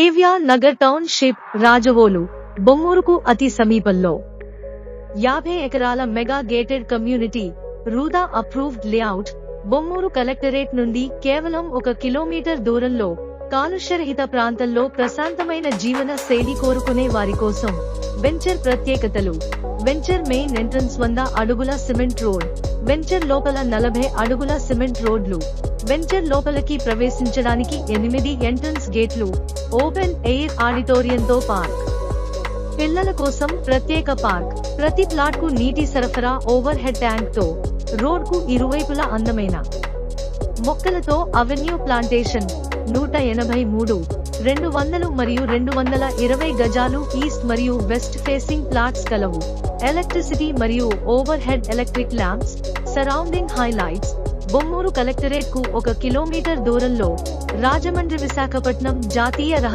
ఏవ్యా నగర్ township Rajavolu బొమ్మూరుకు అతి సమీపంలో. యాభై ఎకరాల mega gated community RUDA approved layout Bommuru collectorate నుండి కేవలం ఒక కిలోమీటర్ దూరంలో కాలుష్యరహిత ప్రాంతంలో ప్రశాంతమైన జీవన శైలి కోరుకునే వారి కోసం వెంచర్ ప్రత్యేకతలు. వెంచర్ మెయిన్ ఎంట్రన్స్ వంద అడుగుల సిమెంట్ రోడ్ వెంచర్ లోపల నలభై అడుగుల సిమెంట్ రోడ్లు. వెంచర్ లోపలికి ప్రవేశించడానికి ఎనిమిది ఎంట్రన్స్ గేట్లు. ఓపెన్ ఎయిర్ ఆడిటోరియంతో పార్క్. పిల్లల కోసం ప్రత్యేక పార్క్. ప్రతి ప్లాట్కు నీటి సరఫరా ఓవర్ హెడ్ ట్యాంక్తో రోడ్కు ఇరువైపులా అందమైన. మొక్కలతో అవెన్యూ ప్లాంటేషన్. నూట ఎనభై మూడు రెండు వందలు మరియు రెండు వందల ఇరవై గజాలు ఈస్ట్ మరియు వెస్ట్ ఫేసింగ్ ప్లాట్స్ కలవు. ఎలక్ట్రిసిటీ మరియు overhead electric lamps surrounding highlights Bommuru కలెక్టరేట్కు ఒక కిలోమీటర్ దూరంలో రాజమండ్రి విశాఖపట్నం జాతీయ రహ-